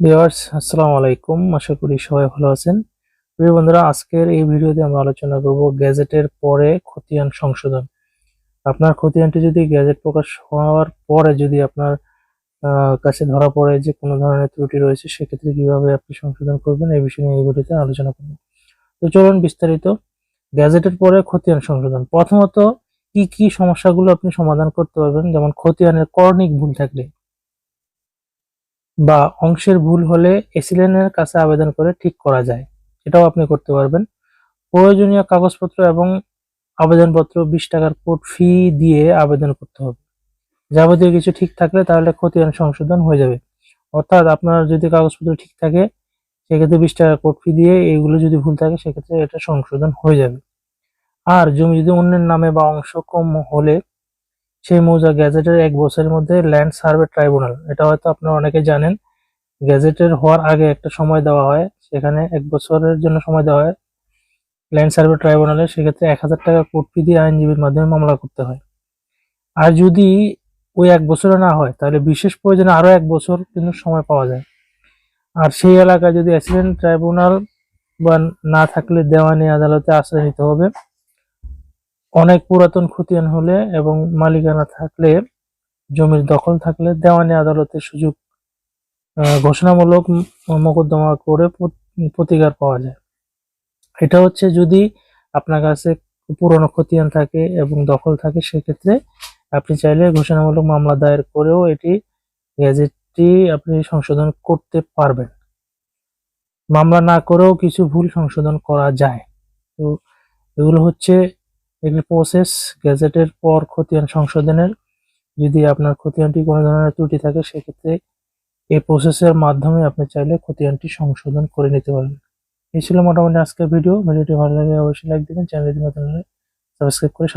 Viewers, আসসালামু আলাইকুম। আশা করি সবাই ভালো আছেন। প্রিয় বন্ধুরা, আজকের এই ভিডিওতে আমরা আলোচনা করব গ্যাজেটের পরে খতিয়ান সংশোধন। আপনার খতিয়ানটি যদি গ্যাজেট প্রকাশ হওয়ার পরে যদি আপনার কাছে ধরা পড়ে যে কোনো ধরনের ত্রুটি রয়েছে, সেক্ষেত্রে কীভাবে আপনি সংশোধন করবেন এই বিষয়ে এই ভিডিওতে আলোচনা করব। তো চলুন বিস্তারিত। গ্যাজেটের পরে খতিয়ান সংশোধন। প্রথমত, কি কি সমস্যাগুলো আপনি সমাধান করতে পারবেন? যেমন খতিয়ানের কর্ণিক ভুল থাকলে। বা অংশের ভুল হলে এসিলেনের কাছে আবেদন করে ঠিক করা যায়। এটাও আপনি করতে পারবেন। প্রয়োজনীয় কাগজপত্র এবং আবেদনপত্র বিশ টাকার কোর্ট ফি দিয়ে আবেদন করতে হবে। যাবতীয় কিছু ঠিক থাকলে তাহলে খতিয়ান সংশোধন হয়ে যাবে। অর্থাৎ আপনার যদি কাগজপত্র ঠিক থাকে, সেক্ষেত্রে বিশ টাকার কোর্ট ফি দিয়ে এইগুলো যদি ভুল থাকে, সেক্ষেত্রে এটা সংশোধন হয়ে যাবে। আর জমি যদি অন্যের নামে বা অংশ কম হলে সেই মৌজা গ্যাজেটের এক বছরের মধ্যে ল্যান্ড সার্ভে ট্রাইব্যুনাল। এটা হয়তো আপনারা অনেকে জানেন। গ্যাজেটের হওয়ার আগে একটা সময় দেওয়া হয়, সেখানে এক বছরের জন্য সময় দেওয়া হয়। ল্যান্ড সার্ভে ট্রাইব্যুনালে সেক্ষেত্রে এক হাজার টাকা কোর্ট ফি দিয়ে আইনজীবীর মাধ্যমে মামলা করতে হয়। আর যদি ওই এক বছরে না হয়, তাহলে বিশেষ প্রয়োজনে আরও এক বছর কিন্তু সময় পাওয়া যায়। আর সেই এলাকায় যদি অ্যাক্সিডেন্ট ট্রাইব্যুনাল বা না থাকলে দেওয়ানি আদালতে আশ্রয় নিতে হবে। অনেক পুরাতন খতিয়ান হলে এবং মালিকানা থাকলে, জমির দখল থাকলে দেওয়ানি আদালতের সুযোগ ঘোষণামূলক মোকদ্দমা করে প্রতিকার পাওয়া যায়। এটা হচ্ছে যদি আপনার কাছে পুরনো খতিয়ান থাকে এবং দখল থাকে, সেক্ষেত্রে আপনি চাইলে ঘোষণামূলক মামলা দায়ের করেও এটি গ্যাজেটটি আপনি সংশোধন করতে পারবেন। মামলা না করেও কিছু ভুল সংশোধন করা যায়। তো এগুলো হচ্ছে এগুলি প্রসেস গ্যাজেটের পর খতিয়ান সংশোধনের, যদি আপনার খতিয়ানটি কোনো ধরনের ত্রুটি থাকে, সেক্ষেত্রে এই প্রসেসের মাধ্যমে আপনি চাইলে খতিয়ানটি সংশোধন করে নিতে পারবেন এই ছিল মোটামুটি আজকের ভিডিও ভিডিওটি ভালো লাগে অবশ্যই লাইক দেবেন, চ্যানেলটি নতুন সাবস্ক্রাইব করে